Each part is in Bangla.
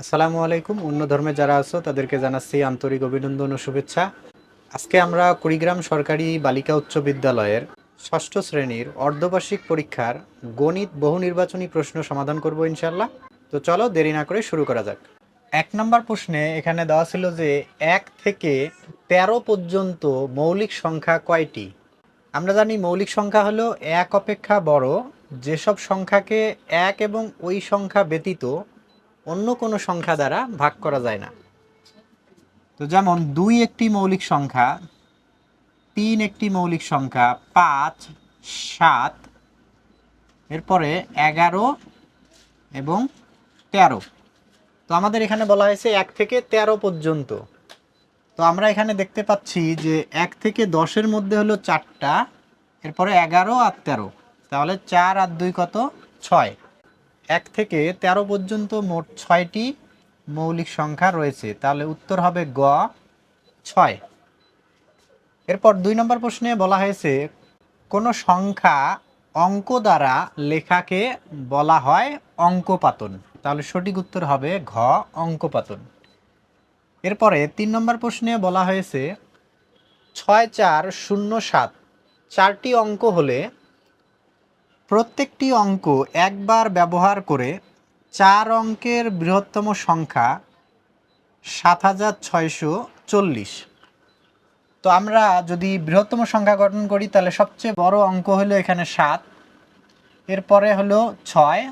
আসসালামু আলাইকুম। অন্য ধর্মে যারা আছো, তাদেরকে জানাচ্ছি আন্তরিক অভিনন্দন ও শুভেচ্ছা। আজকে আমরা কুড়িগ্রাম সরকারি বালিকা উচ্চ বিদ্যালয়ের ষষ্ঠ শ্রেণির অর্ধবার্ষিক পরীক্ষার গণিত বহু নির্বাচনী প্রশ্ন সমাধান করব ইনশাল্লাহ তো চলো দেরি না করে শুরু করা যাক। এক নম্বর প্রশ্নে এখানে দেওয়া ছিল যে এক থেকে তেরো পর্যন্ত মৌলিক সংখ্যা কয়টি? আমরা জানি মৌলিক সংখ্যা হলো এক অপেক্ষা বড়। যেসব সংখ্যাকে এক এবং ওই সংখ্যা ব্যতীত অন্য কোনো সংখ্যা দ্বারা ভাগ করা যায় না। তো যেমন দুই একটি মৌলিক সংখ্যা, তিন একটি মৌলিক সংখ্যা, পাঁচ, সাত, এরপরে এগারো এবং তেরো। তো আমাদের এখানে বলা হয়েছে এক থেকে তেরো পর্যন্ত। তো আমরা এখানে দেখতে পাচ্ছি যে এক থেকে দশের মধ্যে হলো চারটা, এরপরে এগারো আর তেরো। তাহলে চার আর দুই কত? ছয়। এক থেকে তেরো পর্যন্ত মোট ছয়টি মৌলিক সংখ্যা রয়েছে। তাহলে উত্তর হবে গ, ছয়। এরপর দুই নম্বর প্রশ্নে বলা হয়েছে, কোনো সংখ্যা অঙ্ক দ্বারা লেখাকে বলা হয় অঙ্কপাতন। তাহলে সঠিক উত্তর হবে ঘ, অঙ্কপাতন। এরপরে তিন নম্বর প্রশ্নে বলা হয়েছে, ছয় চার শূন্য সাত, চারটি অঙ্ক হলে প্রত্যেকটি অঙ্ক একবার ব্যবহার করে চার অঙ্কের বৃহত্তম সংখ্যা সাত হাজার ছয়শো চল্লিশ। তো আমরা যদি বৃহত্তম সংখ্যা গঠন করি, তাহলে সবচেয়ে বড় অঙ্ক হলো এখানে সাত, এরপরে হলো ছয়,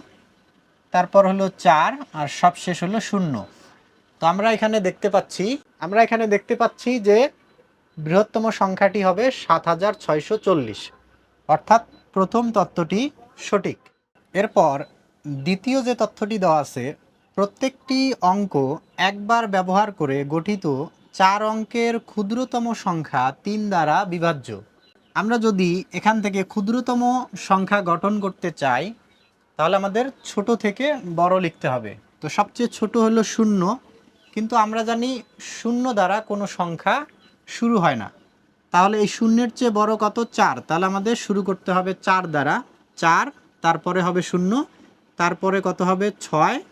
তারপর হলো চার, আর সবশেষ হলো শূন্য। তো আমরা এখানে দেখতে পাচ্ছি, আমরা এখানে দেখতে পাচ্ছি যে বৃহত্তম সংখ্যাটি হবে সাত হাজার ছয়শো চল্লিশ। অর্থাৎ প্রথম তত্ত্বটি সঠিক। এরপর দ্বিতীয় যে তথ্যটি দেওয়া আছে, প্রত্যেকটি অঙ্ক একবার ব্যবহার করে গঠিত চার অঙ্কের ক্ষুদ্রতম সংখ্যা তিন দ্বারা বিভাজ্য। আমরা যদি এখান থেকে ক্ষুদ্রতম সংখ্যা গঠন করতে চাই, তাহলে আমাদের ছোট থেকে বড় লিখতে হবে। তো সবচেয়ে ছোট হলো শূন্য, কিন্তু আমরা জানি শূন্য দ্বারা কোনো সংখ্যা শুরু হয় না। তাহলে এই শূন্যের চেয়ে বড় কত? চার। তাহলে আমাদের শুরু করতে হবে চার দ্বারা। চার, তারপরে হবে শূন্য, তারপরে কত হবে? ছয়,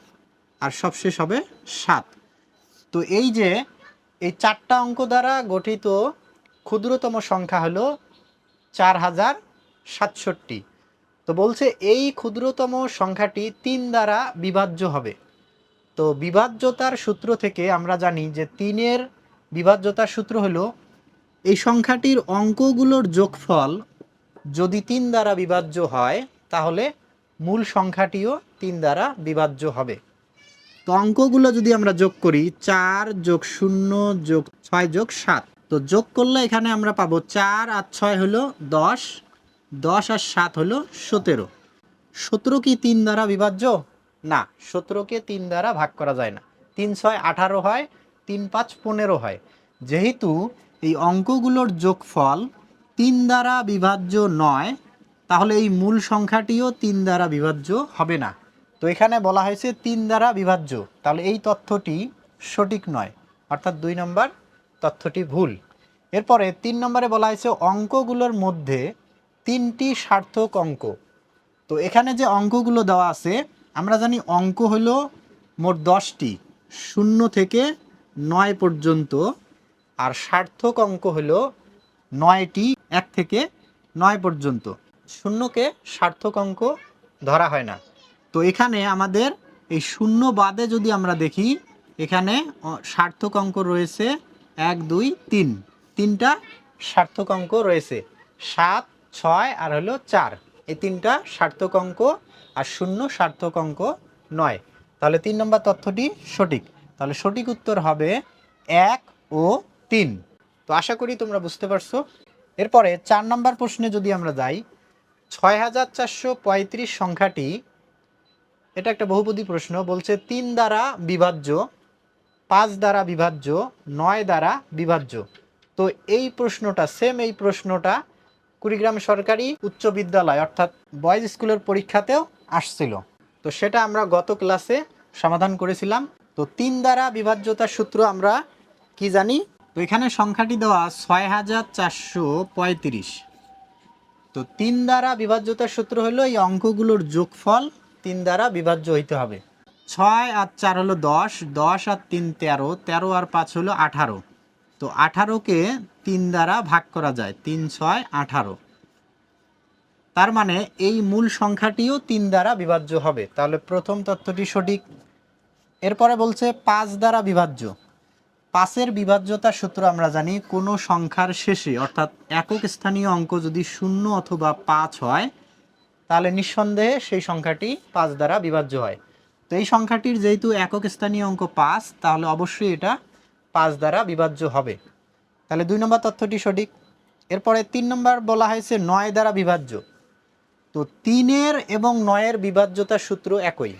আর সবশেষ হবে সাত। তো এই যে, এই চারটা অঙ্ক দ্বারা গঠিত ক্ষুদ্রতম সংখ্যা হলো চার হাজার সাতষট্টি। তো বলছে এই ক্ষুদ্রতম সংখ্যাটি তিন দ্বারা বিভাজ্য হবে। তো বিভাজ্যতার সূত্র থেকে আমরা জানি যে তিনের বিভাজ্যতার সূত্র হলো এই সংখ্যাটির অঙ্কগুলোর যোগফল যদি তিন দ্বারা বিভাজ্য হয়, তাহলে মূল সংখ্যাটিও তিন দ্বারা বিভাজ্য হবে। তো অঙ্কগুলো যদি আমরা যোগ করি, চার যোগ শূন্য যোগ ছয় যোগ সাত। তো যোগ করলে এখানে আমরা পাবো চার আর ছয় হলো দশ দশ আর সাত হলো সতেরো। সতেরো কি তিন দ্বারা বিভাজ্য? না, সতেরোকে তিন দ্বারা ভাগ করা যায় না। তিন ছয় আঠারো হয়, তিন পাঁচ পনেরো হয়। যেহেতু এই অঙ্কগুলোর যোগফল তিন দ্বারা বিভাজ্য নয়, তাহলে এই মূল সংখ্যাটিও তিন দ্বারা বিভাজ্য হবে না। তো এখানে বলা হয়েছে তিন দ্বারা বিভাজ্য, তাহলে এই তথ্যটি সঠিক নয়, অর্থাৎ দুই নম্বর তথ্যটি ভুল। এরপরে তিন নম্বরে বলা হয়েছে অঙ্কগুলোর মধ্যে তিনটি সার্থক অঙ্ক। তো এখানে যে অঙ্কগুলো দেওয়া আছে, আমরা জানি অঙ্ক হলো মোট দশটি, শূন্য থেকে নয় পর্যন্ত আর সার্থক অঙ্ক হলো নয়টি, এক থেকে নয় পর্যন্ত। শূন্যকে সার্থক অঙ্ক ধরা হয় না। তো এখানে আমাদের এই শূন্য বাদে যদি আমরা দেখি, এখানে সার্থক অঙ্ক রয়েছে এক, দুই, তিন। তিনটা সার্থক অঙ্ক রয়েছে। সাত, ছয় আর হলো চার। এই তিনটা সার্থক অঙ্ক আর শূন্য সার্থক অঙ্ক নয়। তাহলে তিন নম্বর তথ্যটি সঠিক। তাহলে সঠিক উত্তর হবে এক ও তিন। তো আশা করি তোমরা বুঝতে পারছ। এরপরে চার নম্বর প্রশ্নে যদি আমরা যাই, ছয় হাজার চারশো পঁয়ত্রিশ সংখ্যাটি, এটা একটা বহুপদী প্রশ্ন, বলছে তিন দ্বারা বিভাজ্য, পাঁচ দ্বারা বিভাজ্য, নয় দ্বারা বিভাজ্য। তো এই প্রশ্নটা সেম এই প্রশ্নটা কুড়িগ্রাম সরকারি উচ্চ বিদ্যালয়, অর্থাৎ বয়েজ স্কুলের পরীক্ষাতেও আসছিল। তো সেটা আমরা গত ক্লাসে সমাধান করেছিলাম। তো তিন দ্বারা বিভাজ্যতার সূত্র আমরা কি জানি? তো এখানে সংখ্যাটি দেওয়া ছয় হাজার চারশো পঁয়ত্রিশ। তো তিন দ্বারা বিভাজ্যতার সূত্র হলো এই অঙ্কগুলোর যোগফল তিন দ্বারা বিভাজ্য হইতে হবে। ছয় আর চার হলো দশ দশ আর তিন তেরো তেরো আর পাঁচ হলো আঠারো। তো আঠারোকে তিন দ্বারা ভাগ করা যায়, তিন, ছয়, আঠারো। তার মানে এই মূল সংখ্যাটিও তিন দ্বারা বিভাজ্য হবে। তাহলে প্রথম তথ্যটি সঠিক। এরপরে বলছে পাঁচ দ্বারা বিভাজ্য। পাঁচের বিভাজ্যতার সূত্র আমরা জানি, কোনো সংখ্যার শেষে, অর্থাৎ একক স্থানীয় অঙ্ক যদি শূন্য অথবা পাঁচ হয়, তাহলে নিঃসন্দেহে সেই সংখ্যাটি পাঁচ দ্বারা বিভাজ্য হয়। তো এই সংখ্যাটির যেহেতু একক স্থানীয় অঙ্ক পাঁচ, তাহলে অবশ্যই এটা পাঁচ দ্বারা বিভাজ্য হবে। তাহলে দুই নম্বর তথ্যটি সঠিক। এরপরে তিন নম্বর বলা হয়েছে নয় দ্বারা বিভাজ্য। তো তিনের এবং নয়ের বিভাজ্যতার সূত্র একই।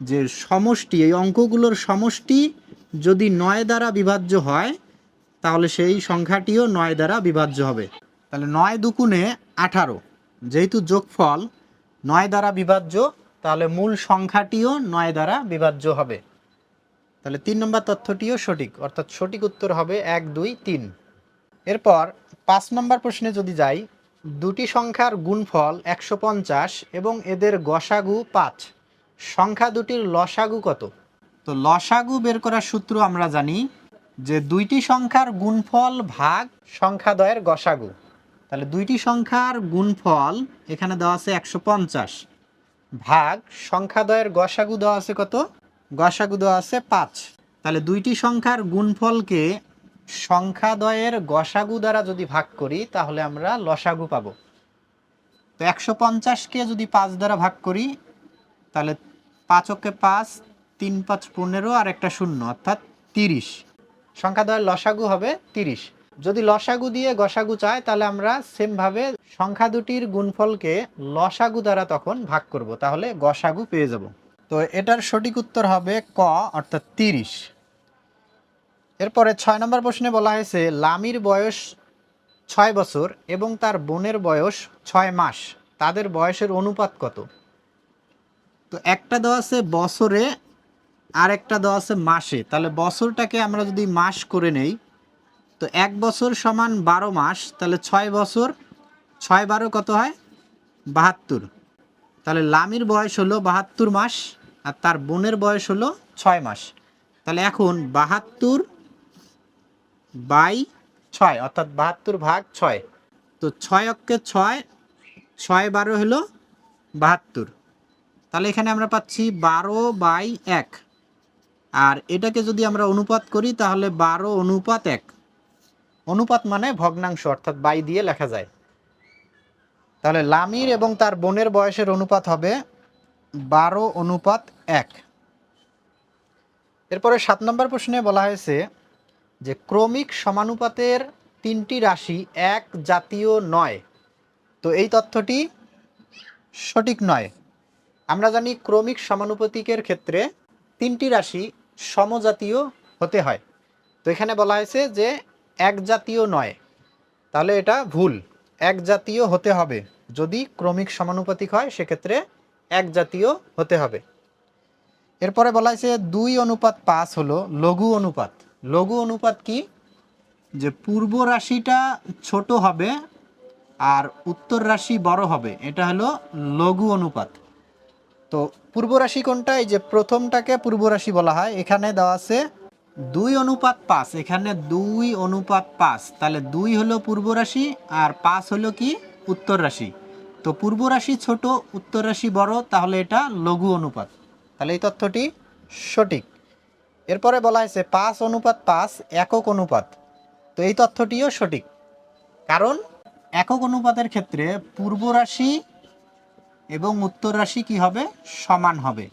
যে সমষ্টি, এই অঙ্কগুলোর সমষ্টি যদি নয় দ্বারা বিভাজ্য হয়, তাহলে সেই সংখ্যাটিও নয় দ্বারা বিভাজ্য হবে। তাহলে নয় দুকুণে আঠারো, যেহেতু যোগফল নয় দ্বারা বিভাজ্য, তাহলে মূল সংখ্যাটিও নয় দ্বারা বিভাজ্য হবে। তাহলে তিন নম্বর তথ্যটিও সঠিক, অর্থাৎ সঠিক উত্তর হবে এক, দুই, তিন। এরপর পাঁচ নম্বর প্রশ্নে যদি যাই, দুটি সংখ্যার গুণফল একশো পঞ্চাশ এবং এদের গসাগু পাঁচ। সংখ্যা দুটির লসাগু কত? তো লসাগু বের করার সূত্র আমরা জানি যে দুইটি সংখ্যার গুণফল ভাগ সংখ্যাদ্বয়ের গসাগু। তাহলে দুইটি সংখ্যার গুণফল এখানে দেওয়া আছে একশো পঞ্চাশ। ভাগ সংখ্যাদ্বয়ের গসাগু দেওয়া আছে কত? গসাগু দেওয়া আছে পাঁচ। তাহলে দুইটি সংখ্যার গুণফলকে সংখ্যাদ্বয়ের গসাগু দ্বারা যদি ভাগ করি, তাহলে আমরা লসাগু পাবো। তো একশো পঞ্চাশকে যদি পাঁচ দ্বারা ভাগ করি, তাহলে পাঁচকে পাঁচ তিন পাঁচ পনেরো আর একটা শূন্য, অর্থাৎ তিরিশ। সংখ্যাদ্বয়ের লসাগু হবে তিরিশ। যদি লসাগু দিয়ে গসাগু চায়, তাহলে আমরা সেমভাবে সংখ্যা দুটির গুণফলকে লসাগু দ্বারা তখন ভাগ করব, তাহলে গসাগু পেয়ে যাব। তো এটার সঠিক উত্তর হবে ক, অর্থাৎ তিরিশ। এরপরে ছয় নম্বর প্রশ্নে বলা হয়েছে, লামির বয়স ছয় বছর এবং তার বোনের বয়স ছয় মাস। তাদের বয়সের অনুপাত কত? তো একটা দেওয়া আছে বছরে আর একটা দেওয়া আছে মাসে। তাহলে বছরটাকে আমরা যদি মাস করে নেই, তো এক বছর সমান বারো মাস, তাহলে ছয় বছর, ছয় বারো কত হয়? বাহাত্তর। তাহলে লামির বয়স হলো বাহাত্তর মাস, আর তার বোনের বয়স হলো ছয় মাস। তাহলে এখন বাহাত্তর বাই ছয়, অর্থাৎ বাহাত্তর ভাগ ছয়। তো ছয় অক্ষে ছয় ছয় বারো হলো বাহাত্তর। তাহলে এখানে আমরা পাচ্ছি বারো বাই এক। আর এটাকে যদি আমরা অনুপাত করি, তাহলে বারো অনুপাত এক। অনুপাত মানে ভগ্নাংশ, অর্থাৎ বাই দিয়ে লেখা যায়। তাহলে লামির এবং তার বোনের বয়সের অনুপাত হবে বারো অনুপাত এক। এরপরে সাত নম্বর প্রশ্নে বলা হয়েছে যে, ক্রমিক সমানুপাতের তিনটি রাশি এক জাতীয় নয়। তো এই তথ্যটি সঠিক নয়। আমরা জানি ক্রমিক সমানুপাতিকের ক্ষেত্রে তিনটি রাশি সমজাতীয় হতে হয়। তো এখানে বলা হয়েছে যে এক জাতীয় নয়। তাহলে এটা ভুল। এক জাতীয় হতে হবে। যদি ক্রমিক সমানুপাতিক হয়, সেক্ষেত্রে এক জাতীয় হতে হবে। এরপরে বলা হয়েছে দুই অনুপাত পাঁচ হলো লঘু অনুপাত। লঘু অনুপাত কি? যে পূর্ব রাশিটা ছোট হবে আর উত্তর রাশি বড় হবে। এটা হলো লঘু অনুপাত। তো পূর্ব রাশি কোনটা? এই যে প্রথমটাকে পূর্ব রাশি বলা হয়। এখানে দেওয়া আছে দুই অনুপাত পাঁচ। এখানে দুই অনুপাত পাঁচ। তাহলে দুই হলো পূর্ব রাশি আর পাঁচ হলো কি? উত্তর রাশি তো পূর্ব রাশি ছোট উত্তর রাশি বড়, তাহলে এটা লঘু অনুপাত। তাহলে এই তথ্যটি সঠিক। এরপরে বলা হয়েছে পাঁচ অনুপাত পাঁচ, একক অনুপাত। তো এই তথ্যটিও সঠিক। কারণ একক অনুপাতের ক্ষেত্রে পূর্ব রাশি এবং উত্তর রাশি কি হবে? সমান হবে।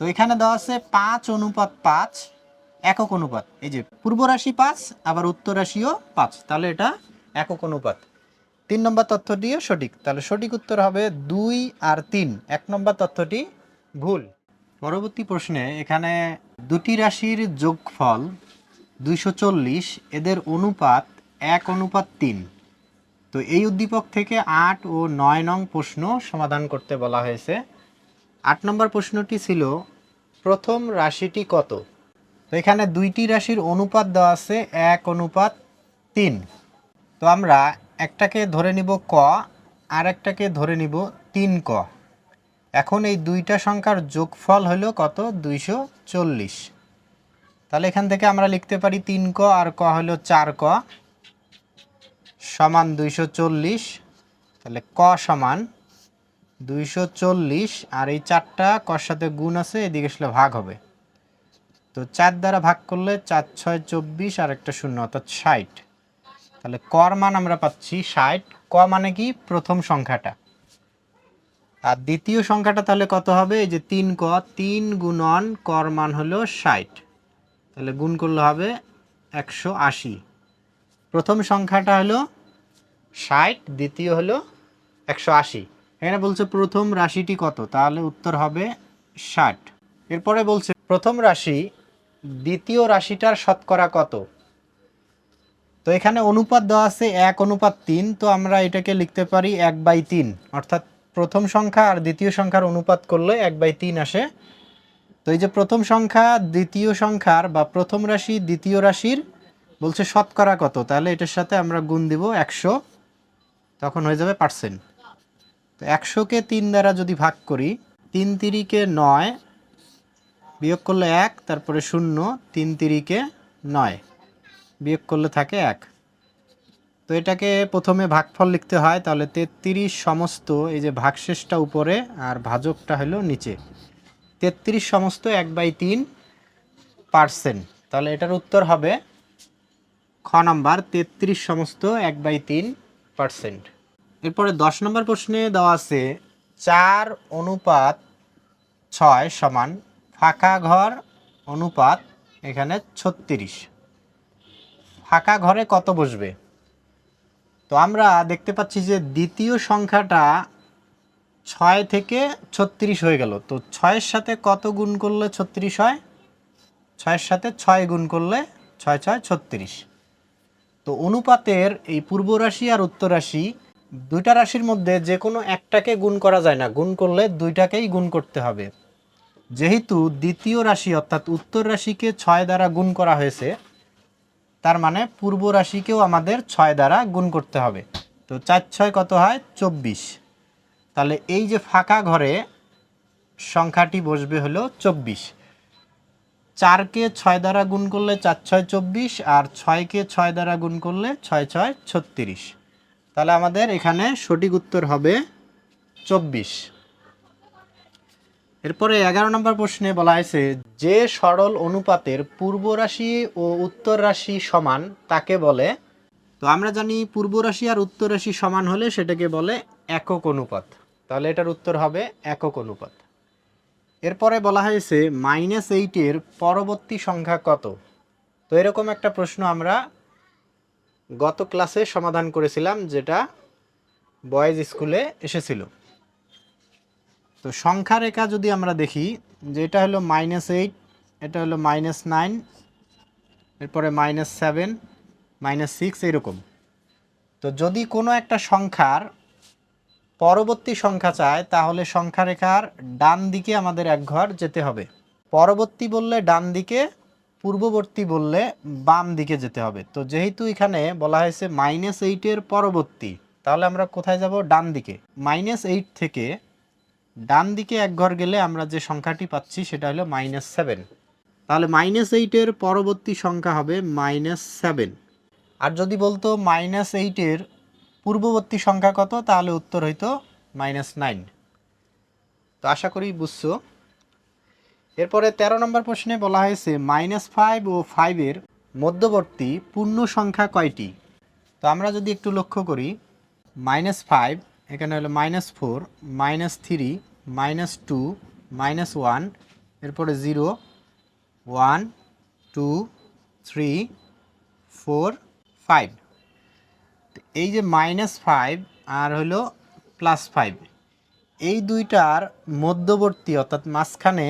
তো এখানে দেওয়া আছে পাঁচ অনুপাত পাঁচ, একক অনুপাত। এই যে পূর্ব রাশি পাঁচ, আবার উত্তর রাশিও পাঁচ। তাহলে এটা একক অনুপাত। তিন নম্বর তথ্যটিও সঠিক। তাহলে সঠিক উত্তর হবে দুই আর তিন। এক নম্বর তথ্যটি ভুল। পরবর্তী প্রশ্নে এখানে দুটি রাশির যোগফল দুইশো চল্লিশ, এদের অনুপাত এক অনুপাত তিন। তো এই উদ্দীপক থেকে আট ও নয় নং প্রশ্ন সমাধান করতে বলা হয়েছে। আট নম্বর প্রশ্নটি ছিল, প্রথম রাশিটি কত? তো এখানে দুইটি রাশির অনুপাত দেওয়া আছে, এক অনুপাত তিন। তো আমরা একটাকে ধরে নিব ক আর একটাকে ধরে নিব তিন ক। এখন এই দুইটা সংখ্যার যোগফল হলো কত? দুইশো চল্লিশ। তাহলে এখান থেকে আমরা লিখতে পারি তিন ক আর ক হলো চার ক। সমান দুইশো চল্লিশ, তাহলে ক সমান দুইশো চল্লিশ, আর এই চারটা কর সাথে গুণ আছে, এদিকে আসলে ভাগ হবে। তো চার দ্বারা ভাগ করলে চার ছয় চব্বিশ, আর একটা শূন্য, অর্থাৎ ষাট। তাহলে কর মান আমরা পাচ্ছি ষাট। ক মানে কি? প্রথম সংখ্যাটা। আর দ্বিতীয় সংখ্যাটা তাহলে কত হবে? এই যে তিন ক, তিন গুণন কর মান হলো ষাট। তাহলে গুণ করলে হবে একশো আশি। প্রথম সংখ্যাটা হলো ষাট, দ্বিতীয় হলো একশো আশি। এখানে বলছে প্রথম রাশিটি কত? তাহলে উত্তর হবে ষাট। এরপরে বলছে প্রথম রাশি দ্বিতীয় রাশিটার শতকরা কত? তো এখানে অনুপাত দেওয়া আছে এক, অনুপাত তিন। তো আমরা এটাকে লিখতে পারি এক বাই তিন। অর্থাৎ প্রথম সংখ্যা আর দ্বিতীয় সংখ্যার অনুপাত করলে এক বাই তিন আসে। তো এই যে প্রথম সংখ্যা, দ্বিতীয় সংখ্যার বা প্রথম রাশি, দ্বিতীয় রাশির বলছে শতকরা কত? তাহলে এটার সাথে আমরা গুণ দিব একশো, তখন হয়ে যাবে পার্সেন্ট। তো একশোকে তিন দ্বারা যদি ভাগ করি, তিন তিরিকে নয় বিয়োগ করলে এক, তারপরে শূন্য, তিন তিরিকে নয় বিয়োগ করলে থাকে এক। তো এটাকে প্রথমে ভাগফল লিখতে হয়, তাহলে তেত্রিশ সমস্ত, এই যে ভাগশেষটা উপরে আর ভাজকটা হলো নিচে। তেত্রিশ সমস্ত এক বাই তিন পার্সেন্ট। তাহলে এটার উত্তর হবে খ নাম্বার, তেত্রিশ সমস্ত এক বাই তিন পার্সেন্ট। এরপরে দশ নম্বর প্রশ্নে দেওয়া আছে, চার অনুপাত ছয় সমান ফাঁকা ঘর অনুপাত এখানে ছত্রিশ। ফাঁকা ঘরে কত বসবে? তো আমরা দেখতে পাচ্ছি যে দ্বিতীয় সংখ্যাটা ছয় থেকে ছত্রিশ হয়ে গেল। তো ছয়ের সাথে কত গুণ করলে ছত্রিশ হয়? ছয়ের সাথে ছয় গুণ করলে ছয় ছয় ছত্রিশ। তো অনুপাতের এই পূর্ব রাশি আর উত্তর রাশি দুইটা রাশির মধ্যে যে কোনো একটাকে গুণ করা যায় না। গুণ করলে দুইটাকেই গুণ করতে হবে। যেহেতু দ্বিতীয় রাশি অর্থাৎ উত্তর রাশিকে ছয় দ্বারা গুণ করা হয়েছে, তার মানে পূর্ব রাশিকেও আমাদের ছয় দ্বারা গুণ করতে হবে। তো চার ছয় কত হয়? চব্বিশ। তাহলে এই যে ফাঁকা ঘরে সংখ্যাটি বসবে হলো চব্বিশ। চারকে ছয় দ্বারা গুণ করলে চার ছয় চব্বিশ আর ছয়কে ছয় দ্বারা গুণ করলে ছয় ছয় ছত্রিশ। তাহলে আমাদের এখানে সঠিক উত্তর হবে চব্বিশ। এরপরে এগারো নম্বর প্রশ্নে বলা হয়েছে, যে সরল অনুপাতের পূর্ব রাশি ও উত্তর রাশি সমান তাকে বলে, তো আমরা জানি পূর্ব রাশি আর উত্তর রাশি সমান হলে সেটাকে বলে একক অনুপাত। তাহলে এটার উত্তর হবে একক অনুপাত। এরপরে বলা হয়েছে মাইনাস এইটের পরবর্তী সংখ্যা কত? তো এরকম একটা প্রশ্ন আমরা গত ক্লাসে সমাধান করেছিলাম, যেটা বয়েজ স্কুলে এসেছিল। তো সংখ্যা রেখা যদি আমরা দেখি, যে এটা হলো মাইনাস এইট এটা হলো মাইনাস নাইন এরপরে মাইনাস সেভেন মাইনাস সিক্স এরকম। তো যদি কোনো একটা সংখ্যার পরবর্তী সংখ্যা চায়, তাহলে সংখ্যা রেখার ডান দিকে আমাদের এক ঘর যেতে হবে। পরবর্তী বললে ডান দিকে, পূর্ববর্তী বললে বাম দিকে যেতে হবে। তো যেহেতু এখানে বলা হয়েছে মাইনাস এইটের পরবর্তী, তাহলে আমরা কোথায় যাব? ডান দিকে। মাইনাস এইট থেকে ডান দিকে এক ঘর গেলে আমরা যে সংখ্যাটি পাচ্ছি, সেটা হলো মাইনাস সেভেন তাহলে মাইনাস এইটের পরবর্তী সংখ্যা হবে মাইনাস সেভেন আর যদি বলতো মাইনাস এইটের পূর্ববর্তী সংখ্যা কত? তাহলে উত্তর হইতো মাইনাস নাইন তো আশা করি বুঝছ। এরপরে ১৩ নম্বর প্রশ্নে বলা হয়েছে মাইনাস ফাইভ ও ফাইভের মধ্যবর্তী পূর্ণ সংখ্যা কয়টি? তো আমরা যদি একটু লক্ষ্য করি মাইনাস ফাইভ এখানে হলো minus four minus three minus two minus one এরপরে zero one two three four five এই যে মাইনাস ফাইভ আর হলো প্লাস ফাইভ এই দুইটার মধ্যবর্তী অর্থাৎ মাঝখানে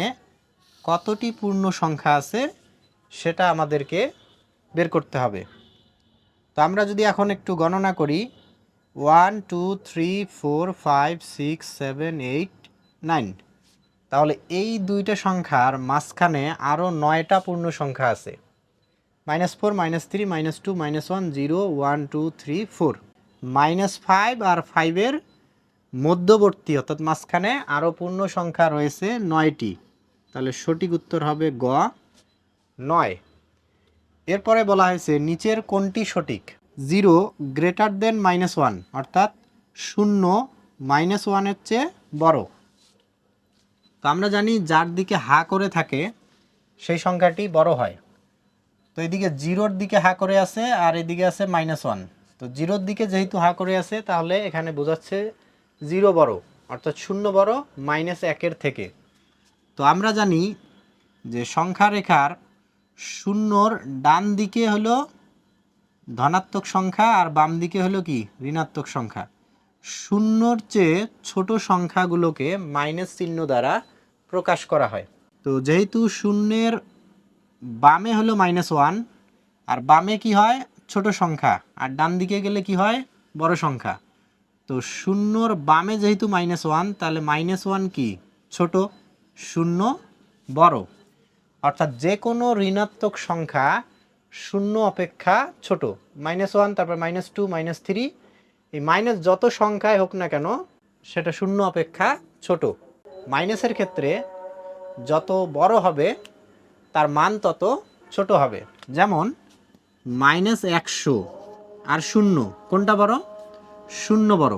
কতটি পূর্ণ সংখ্যা আছে সেটা আমাদেরকে বের করতে হবে। তো আমরা যদি এখন একটু গণনা করি one two three four five six seven eight nine তাহলে এই দুইটা সংখ্যার মাঝখানে আরও নয়টা পূর্ণ সংখ্যা আছে। Minus four minus three minus two minus one zero one two three four minus five আর ফাইভের মধ্যবর্তী, অর্থাৎ মাঝখানে আরও পূর্ণ সংখ্যা রয়েছে নয়টি। তাহলে সঠিক উত্তর হবে গ, নয়। এরপরে বলা হয়েছে, নিচের কোনটি সঠিক? Zero greater than minus one অর্থাৎ শূন্য মাইনাস ওয়ানের চেয়ে বড়। তো আমরা জানি যার দিকে হা করে থাকে, সেই সংখ্যাটি বড় হয়। তো এদিকে জিরোর দিকে হা করে আছে আর এদিকে আছে মাইনাস ওয়ান তো জিরোর দিকে যেহেতু হা করে আছে, তাহলে এখানে বোঝাচ্ছে জিরো বড়, অর্থাৎ শূন্য বড় মাইনাস একের থেকে। তো আমরা জানি যে সংখ্যা রেখার শূন্যর ডান দিকে হলো ধনাত্মক সংখ্যা আর বাম দিকে হলো কি? ঋণাত্মক সংখ্যা। শূন্যর চেয়ে ছোট সংখ্যাগুলোকে মাইনাস চিহ্ন দ্বারা প্রকাশ করা হয়। তো যেহেতু শূন্যের বামে হলো মাইনাস ওয়ান আর বামে কি হয়? ছোট সংখ্যা। আর ডান দিকে গেলে কি হয়? বড় সংখ্যা। তো শূন্যর বামে যেহেতু মাইনাস ওয়ান তাহলে মাইনাস ওয়ান কি? ছোট, শূন্য, বড়। অর্থাৎ যে কোনো ঋণাত্মক সংখ্যা শূন্য অপেক্ষা ছোট। মাইনাস ওয়ান তারপর মাইনাস টু মাইনাস থ্রি এই মাইনাস যত সংখ্যায় হোক না কেন, সেটা শূন্য অপেক্ষা ছোট। মাইনাসের ক্ষেত্রে যত বড় হবে তার মান তত ছোট হবে। যেমন মাইনাস একশো আর শূন্য। কোনটা বড়? শূন্য বড়।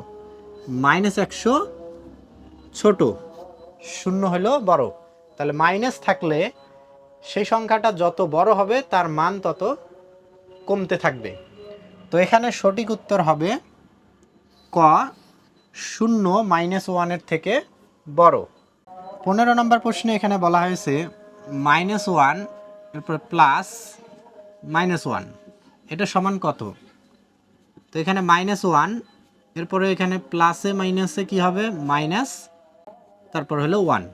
মাইনাস একশো ছোট। শূন্য হলো বড়। তাহলে মাইনাস থাকলে সেই সংখ্যাটা যত বড় হবে, তার মান তত কমতে থাকবে। তো এখানে সঠিক উত্তর হবে ক। শূন্য মাইনাস ওয়ানের থেকে বড়। পনেরো নম্বর প্রশ্নে এখানে বলা হয়েছে মাইনাস ওয়ান, এরপর প্লাস মাইনাস ওয়ান। এটা সমান কত? তো এখানে মাইনাস ওয়ান, এরপরে এখানে প্লাসে মাইনাসে কি হবে? মাইনাস, তারপর হলো ওয়ান।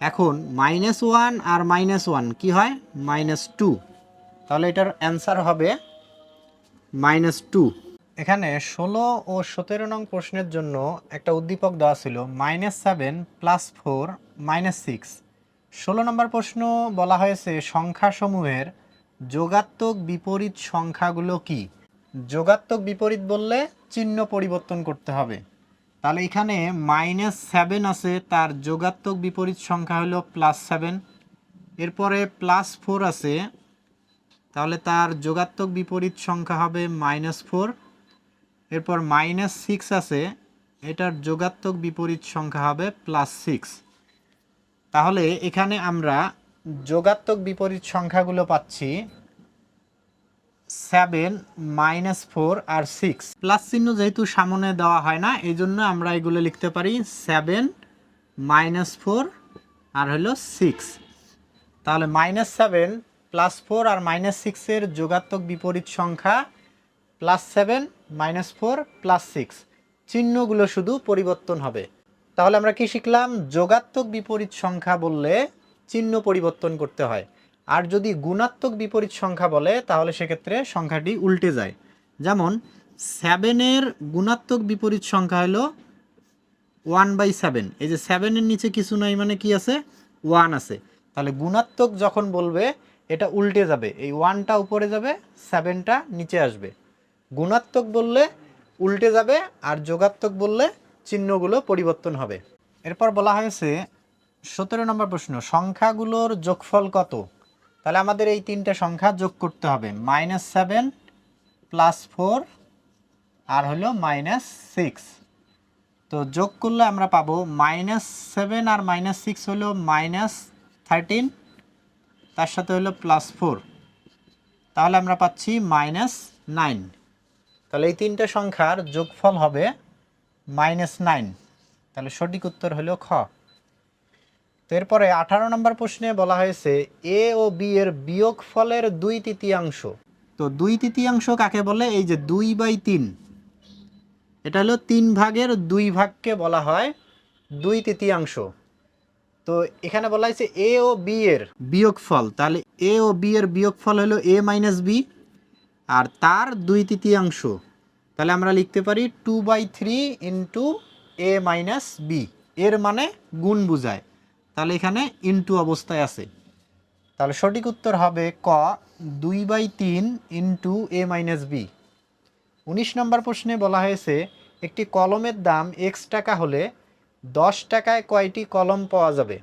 এখন মাইনাস ওয়ান আর মাইনাস ওয়ান কী হয়? Minus two. তাহলে এটার অ্যান্সার হবে মাইনাস টু। এখানে ষোলো ও সতেরো নং প্রশ্নের জন্য একটা উদ্দীপক দেওয়া ছিল, minus seven plus four minus six. ষোলো নম্বর প্রশ্ন বলা হয়েছে, সংখ্যাসমূহের যোগাত্মক বিপরীত সংখ্যাগুলো কি? যোগাত্মক বিপরীত বললে চিহ্ন পরিবর্তন করতে হবে। তাহলে এখানে মাইনাস সেভেন আছে, তার যোগাত্মক বিপরীত সংখ্যা হলো প্লাস সেভেন এরপরে প্লাস ফোর আছে, তাহলে তার যোগাত্মক বিপরীত সংখ্যা হবে মাইনাস ফোর এরপর মাইনাস সিক্স আছে, এটার যোগাত্মক বিপরীত সংখ্যা হবে প্লাস সিক্স তাহলে এখানে আমরা যোগাত্মক বিপরীত সংখ্যাগুলো পাচ্ছি সেভেন মাইনাস ফোর আর সিক্স প্লাস চিহ্ন যেহেতু সামনে দেওয়া হয় না, এই জন্য আমরা এগুলো লিখতে পারি সেভেন মাইনাস ফোর আর হলো সিক্স তাহলে মাইনাস সেভেন প্লাস ফোর আর মাইনাস সিক্সের যোগাত্মক বিপরীত সংখ্যা plus seven minus four plus six চিহ্নগুলো শুধু পরিবর্তন হবে। তাহলে আমরা কি শিখলাম? যোগাত্মক বিপরীত সংখ্যা বললে চিহ্ন পরিবর্তন করতে হয়। আর যদি গুণাত্মক বিপরীত সংখ্যা বলে, তাহলে সেক্ষেত্রে সংখ্যাটি উল্টে যায়। যেমন সেভেনের গুণাত্মক বিপরীত সংখ্যা হলো ওয়ান বাই সেভেন এই যে সেভেনের নিচে কিছু নাই মানে কি আছে? ওয়ান আছে। তাহলে গুণাত্মক যখন বলবে, এটা উল্টে যাবে। এই ওয়ানটা উপরে যাবে সেভেনটা নিচে আসবে। গুণাত্মক বললে উল্টে যাবে, আর যোগাত্মক বললে চিহ্নগুলো পরিবর্তন হবে। এরপর বলা হয়েছে, সতেরো নম্বর প্রশ্ন, সংখ্যাগুলোর যোগফল কত? তাহলে আমাদের এই তিনটে সংখ্যা যোগ করতে হবে। মাইনাস সেভেন, প্লাস ফোর, আর হলো মাইনাস সিক্স। তো যোগ করলে আমরা পাবো মাইনাস সেভেন আর মাইনাস সিক্স হলো মাইনাস থার্টিন, তার সাথে হলো প্লাস ফোর। তাহলে আমরা পাচ্ছি মাইনাস নাইন। তাহলে এই তিনটে সংখ্যার যোগফল হবে মাইনাস নাইন। তাহলে সঠিক উত্তর হলো খ। তো এরপরে আঠারো নম্বর প্রশ্নে বলা হয়েছে, এ ও বি এর বিয়োগ ফলের দুই তৃতীয়াংশ। তো দুই তৃতীয়াংশ কাকে বলে? এই যে দুই বাই তিন। এটা হলো তিন ভাগের দুই ভাগকে বলা হয় দুই তৃতীয়াংশ। তো এখানে বলা হয়েছে, এ ও বি এর বিয়োগফল। তাহলে এ ও বি এর বিয়োগফল হলো এ মাইনাস বি, আর তার দুই তৃতীয়াংশ। তাহলে আমরা লিখতে পারি two by three into A minus B এর মানে গুণ বুঝায়। তাহলে এখানে ইন্টু অবস্থায় আছে। তাহলে সঠিক উত্তর হবে ক, দুই বাই তিন ইন্টু এ মাইনাস বি উনিশ নম্বর প্রশ্নে বলা হয়েছে, একটি কলমের দাম এক্স টাকা হলে দশ টাকায় কয়টি কলম পাওয়া যাবে?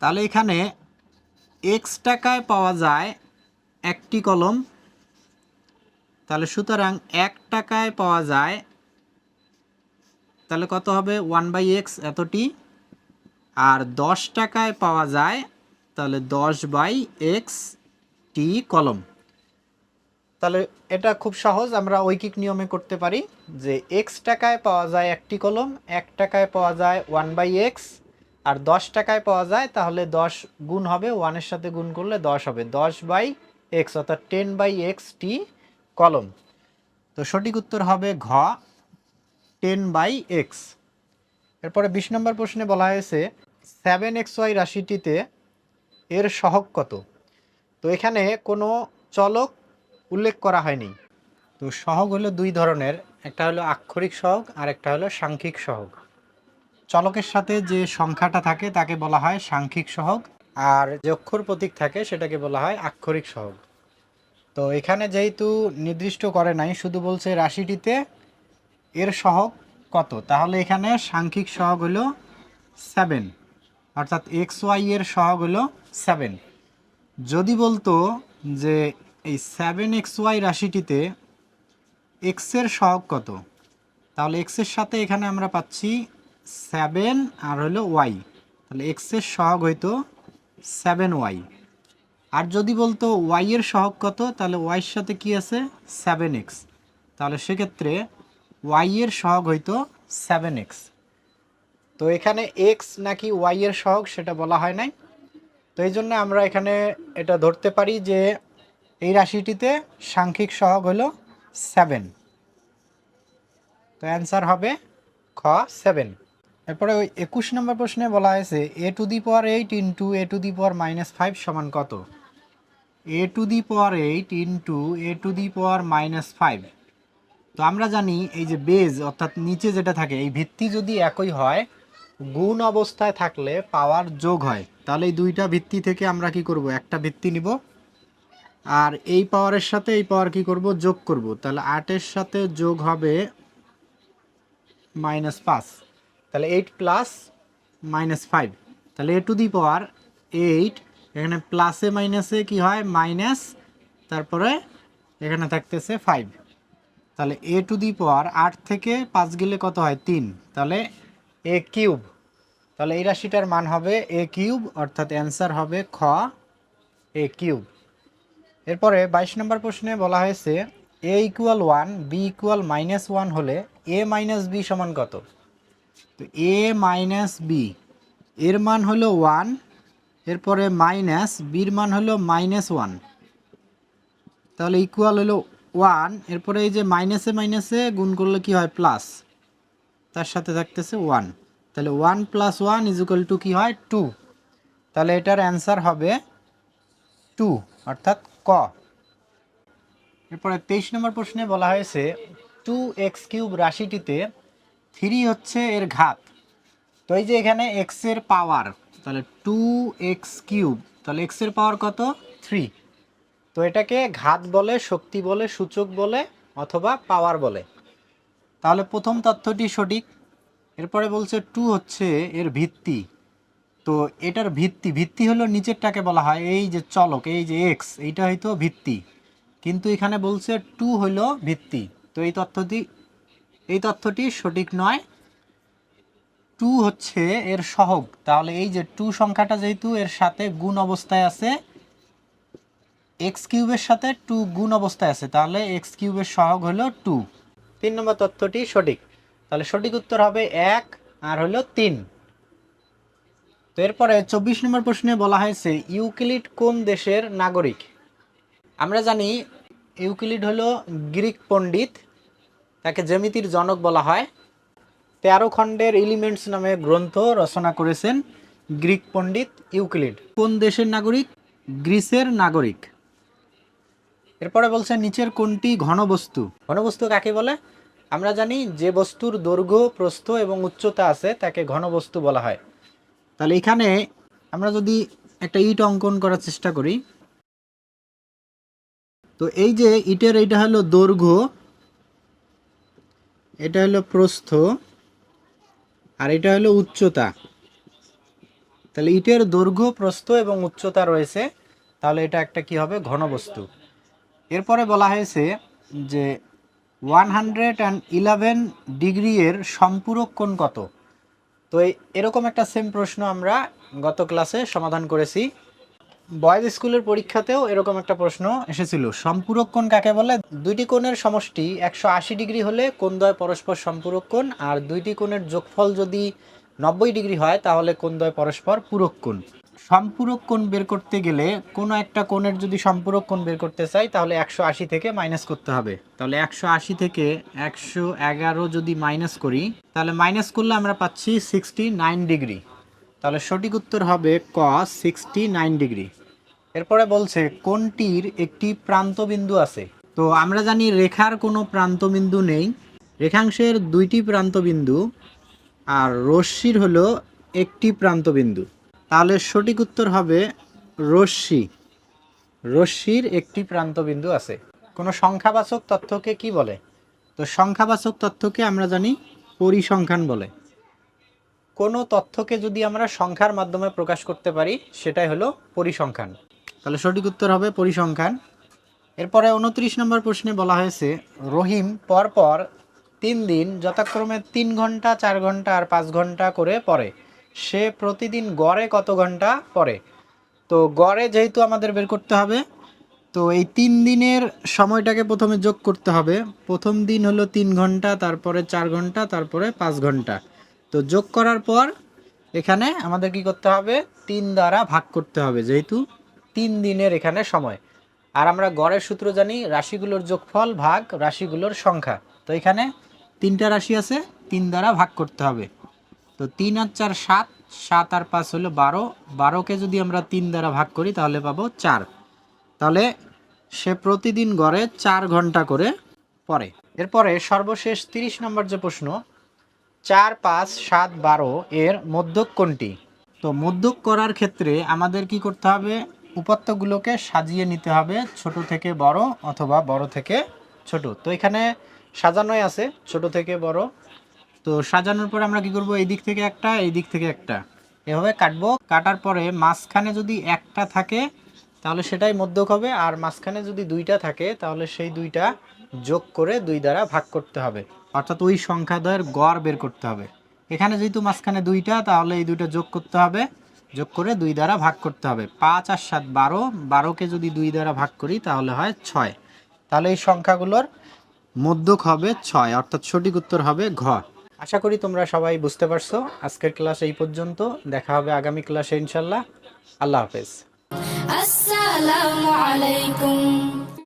তাহলে এখানে এক্স টাকায় পাওয়া যায় একটি কলম তাহলে সুতরাং এক টাকায় পাওয়া যায়, তাহলে কত হবে? ওয়ান বাই এক্স এতটি। আর দশ টাকায় পাওয়া যায়, তাহলে দশ বাই এক্স টি কলম। তাহলে এটা খুব সহজ, আমরা ঐকিক নিয়মে করতে পারি যে এক্স টাকায় পাওয়া যায় একটি কলম, এক টাকায় পাওয়া যায় ওয়ান বাই এক্স, আর দশ টাকায় পাওয়া যায়, তাহলে দশ গুণ হবে, ওয়ানের সাথে গুণ করলে দশ হবে। দশ বাই এক্স, অর্থাৎ টেন বাই এক্স টি কলম। তো সঠিক উত্তর হবে ঘ, টেন বাই এক্স এরপরে বিশ নম্বর প্রশ্নে বলা হয়েছে সেভেন এক্স ওয়াই রাশিটিতে এর সহগ কত? তো এখানে কোনো চলক উল্লেখ করা হয়নি। তো সহগ হলো দুই ধরনের, একটা হলো আক্ষরিক সহগ আর একটা হলো সাংখ্যিক সহগ। চলকের সাথে যে সংখ্যাটা থাকে তাকে বলা হয় সাংখ্যিক সহগ, আর যে অক্ষর প্রতীক থাকে সেটাকে বলা হয় আক্ষরিক সহগ। তো এখানে যেহেতু নির্দিষ্ট করে নাই, শুধু বলছে রাশিটিতে এর সহগ কত? তাহলে এখানে সাংখ্যিক সহগ হলো সেভেন অর্থাৎ এক্স ওয়াই এর সহগ হলো সেভেন যদি বলতো যে এই সেভেন এক্স ওয়াই রাশিটিতে এক্সের সহগ কত? তাহলে এক্সের সাথে এখানে আমরা পাচ্ছি সেভেন আর হলো ওয়াই তাহলে এক্সের সহগ হইতো সেভেন ওয়াই আর যদি বলতো ওয়াই এর সহগ কত, তাহলে ওয়াইয়ের সাথে কি আছে? সেভেন এক্স তাহলে সেক্ষেত্রে ওয়াই এর সহগ হইতো সেভেন এক্স তো এখানে এক্স নাকি ওয়াই এর সহগ, সেটা বলা হয় নাই। তো এই জন্য আমরা এখানে এটা ধরতে পারি যে এই রাশিটিতে সাংখ্যিক সহগ হলো সেভেন তো অ্যান্সার হবে খ সেভেন এরপরে ওই একুশ নম্বর প্রশ্নে বলা হয়েছে A to the power eight into A to the power minus five সমান কত? A to the power eight into A to the power minus five. তো আমরা জানি এই যে বেজ, অর্থাৎ নিচে যেটা থাকে, এই ভিত্তি যদি একই হয়, গুণ অবস্থায় থাকলে পাওয়ার যোগ হয়। তাহলে এই দুইটা ভিত্তি থেকে আমরা কি করব? একটা ভিত্তি নিব, আর এই পাওয়ারের সাথে এই পাওয়ার কি করব? যোগ করব। তাহলে আটের সাথে যোগ হবে মাইনাস পাঁচ। তাহলে এইট প্লাস মাইনাস ফাইভ। তাহলে এ টু দি পাওয়ার এইট এখানে প্লাসে মাইনাসে কি হয়? মাইনাস, তারপরে এখানে থাকতেছে ফাইভ তাহলে এ টু দি পাওয়ার আট থেকে পাঁচ গেলে কত হয়? তিন। তাহলে এ কিউব তাহলে এই রাশিটার মান হবে এ কিউব অর্থাৎ অ্যান্সার হবে খ এ কিউব এরপরে বাইশ নম্বর প্রশ্নে বলা হয়েছে A equal one B equal minus one হলে এ মাইনাস বি সমান কত? তো এ মাইনাস বি এর মান হলো ওয়ান এরপরে মাইনাস, বির মান হলো মাইনাস ওয়ান। তাহলে ইকুয়াল হলো ওয়ান। এরপরে এই যে মাইনাসে মাইনাসে গুণ করলে কি হয়? প্লাস তার সাথে থাকতেছে ওয়ান। তাহলে one plus one is equal to কী হয়? টু তাহলে এটার অ্যান্সার হবে টু অর্থাৎ ক। এরপরে তেইশ নম্বর প্রশ্নে বলা হয়েছে টু এক্স কিউব রাশিটিতে থ্রি হচ্ছে এর ঘাত। তো এই যে এখানে এক্সের পাওয়ার তাহলে টু এক্স কিউব তাহলে এক্সের পাওয়ার কত? থ্রি তো এটাকে ঘাত বলে, শক্তি বলে, সূচক বলে, অথবা পাওয়ার বলে। তাহলে প্রথম তথ্যটি সঠিক। এরপরে বলছে টু হচ্ছে এর ভিত্তি। তো এটার ভিত্তি ভিত্তি হলো নিচেরটাকে বলা হয়, এই যে চলক, এই যে এক্স এইটা হয়তো ভিত্তি। কিন্তু এখানে বলছে টু হলো ভিত্তি। তো এই তথ্যটি এই তথ্যটি সঠিক নয়। টু হচ্ছে এর সহগ। তাহলে এই যে টু সংখ্যাটা যেহেতু এর সাথে গুণ অবস্থায় আছে এক্স কিউবের সাথে টু গুণ অবস্থায় আছে, তাহলে এক্স কিউবের সহগ হলো টু। তিন নম্বর তথ্যটি সঠিক। তাহলে সঠিক উত্তর হবে এক আর হলো তিন। তো এরপরে চব্বিশ নম্বর প্রশ্নে বলা হয়েছে, ইউক্লিড কোন দেশের নাগরিক? আমরা জানি ইউক্লিড হলো গ্রিক পণ্ডিত, তাকে জ্যামিতির জনক বলা হয়। তেরো খণ্ডের এলিমেন্টস নামে গ্রন্থ রচনা করেছেন গ্রিক পণ্ডিত ইউক্লিড। কোন দেশের নাগরিক? গ্রিসের নাগরিক। এরপরে বলছে নিচের কোনটি ঘনবস্তু? ঘনবস্তু কাকে বলে? আমরা জানি যে বস্তুর দৈর্ঘ্য, প্রস্থ এবং উচ্চতা আছে, তাকে ঘনবস্তু বলা হয়। তাহলে এখানে আমরা যদি একটা ইট অঙ্কন করার চেষ্টা করি। তো এই যে ইটের, এইটা হলো দৈর্ঘ্য, এটা হলো প্রস্থ আর এটা হলো উচ্চতা। তাহলে ইটের দৈর্ঘ্য, প্রস্থ এবং উচ্চতা রয়েছে। তাহলে এটা একটা কি হবে? ঘনবস্তু। এরপরে বলা হয়েছে যে one hundred and eleven degree এর সম্পূরক কোণ কত? তো এরকম একটা সেম প্রশ্ন আমরা গত ক্লাসে সমাধান করেছি। বয়েজ স্কুলের পরীক্ষাতেও এরকম একটা প্রশ্ন এসেছিল। সম্পূরক কোণ কাকে বলে? দুইটি কোণের সমষ্টি একশো আশি ডিগ্রি হলে কোন দ্বয় পরস্পর সম্পূরক কোণ, আর দুইটি কোণের যোগফল যদি নব্বই ডিগ্রি হয়, তাহলে কোন দ্বয় পরস্পর পূরক কোণ। সম্পূরক কোণ বের করতে গেলে কোনো একটা কোণের যদি সম্পূরক কোণ বের করতে চাই, তাহলে একশো আশি থেকে মাইনাস করতে হবে। তাহলে একশো আশি থেকে একশো এগারো যদি মাইনাস করি, তাহলে মাইনাস করলে আমরা পাচ্ছি সিক্সটি নাইন ডিগ্রি। তাহলে সঠিক উত্তর হবে ক সিক্সটি নাইন ডিগ্রি এরপরে বলছে, কোনটির একটি প্রান্তবিন্দু আছে? তো আমরা জানি রেখার কোনো প্রান্তবিন্দু নেই। রেখাংশের দুইটি প্রান্তবিন্দু আর রশ্মির হলো একটি প্রান্তবিন্দু। তাহলে সঠিক উত্তর হবে রশ্মি। রশ্মির একটি প্রান্তবিন্দু আছে। কোনো সংখ্যাবাচক তথ্যকে কি বলে? তো সংখ্যাবাচক তথ্যকে আমরা জানি পরিসংখ্যান বলে। কোনো তথ্যকে যদি আমরা সংখ্যার মাধ্যমে প্রকাশ করতে পারি, সেটাই হলো পরিসংখ্যান। তাহলে সঠিক উত্তর হবে পরিসংখ্যান। এরপরে উনত্রিশ নম্বর প্রশ্নে বলা হয়েছে, রহিম পরপর তিন দিন, যথাক্রমে তিন ঘণ্টা, চার ঘণ্টা আর পাঁচ ঘণ্টা করে পড়ে। সে প্রতিদিন গড়ে কত ঘণ্টা পড়ে? তো গড়ে যেহেতু আমাদের বের করতে হবে, তো এই তিন দিনের সময়টাকে প্রথমে যোগ করতে হবে। প্রথম দিন হলো তিন ঘণ্টা, তারপরে চার ঘণ্টা, তারপরে পাঁচ ঘণ্টা। তো যোগ করার পর এখানে আমাদের কি করতে হবে? তিন দ্বারা ভাগ করতে হবে যেহেতু তিন দিনের এখানে সময়। আর আমরা গড়ের সূত্র জানি, রাশিগুলোর যোগফল ভাগ রাশিগুলোর সংখ্যা। তো এখানে তিনটা রাশি আছে, তিন দ্বারা ভাগ করতে হবে। তো তিন আর চার সাত সাত আর পাঁচ হলো বারো। বারোকে যদি আমরা তিন দ্বারা ভাগ করি, তাহলে পাবো চার। তাহলে সে প্রতিদিন গড়ে চার ঘণ্টা করে পড়ে। এরপরে সর্বশেষ তিরিশ নম্বর যে প্রশ্ন চার পাঁচ সাত বারো এর মধ্যক কোনটি? তো মধ্যক করার ক্ষেত্রে আমাদের কি করতে হবে? উপাত্তগুলোকে সাজিয়ে নিতে হবে ছোট থেকে বড় অথবা বড় থেকে ছোট। তো এখানে সাজানোই আছে, ছোট থেকে বড়। তো সাজানোর পরে আমরা কি করব? এই দিক থেকে একটা, এই দিক থেকে একটা। এভাবে কাটবো। কাটার পরে মাঝখানে যদি একটা থাকে, তাহলে সেটাই মধ্যক হবে। আর মাঝখানে যদি দুইটা থাকে, তাহলে সেই দুইটা যোগ করে দুই দ্বারা ভাগ করতে হবে। অর্থাৎ ওই সংখ্যা দ্বয়ের গড় বের করতে হবে। এখানে যেহেতু মাঝখানে দুইটা, তাহলে এই দুইটা যোগ করতে হবে। যোগ করে দুই দ্বারা ভাগ করতে হবে। পাঁচ আর সাত বারো, বারোকে যদি দুই দ্বারা ভাগ করি, তাহলে হয় ছয়। তাহলে এই সংখ্যাগুলোর মধ্যক হবে ছয়, অর্থাৎ সঠিক উত্তর হবে ঘ। আশা করি তোমরা সবাই বুঝতে পারছ। আজকের ক্লাস এই পর্যন্ত। দেখা হবে আগামী ক্লাসে, ইনশাল্লাহ। আল্লাহ হাফেজ। আসসালামু আলাইকুম।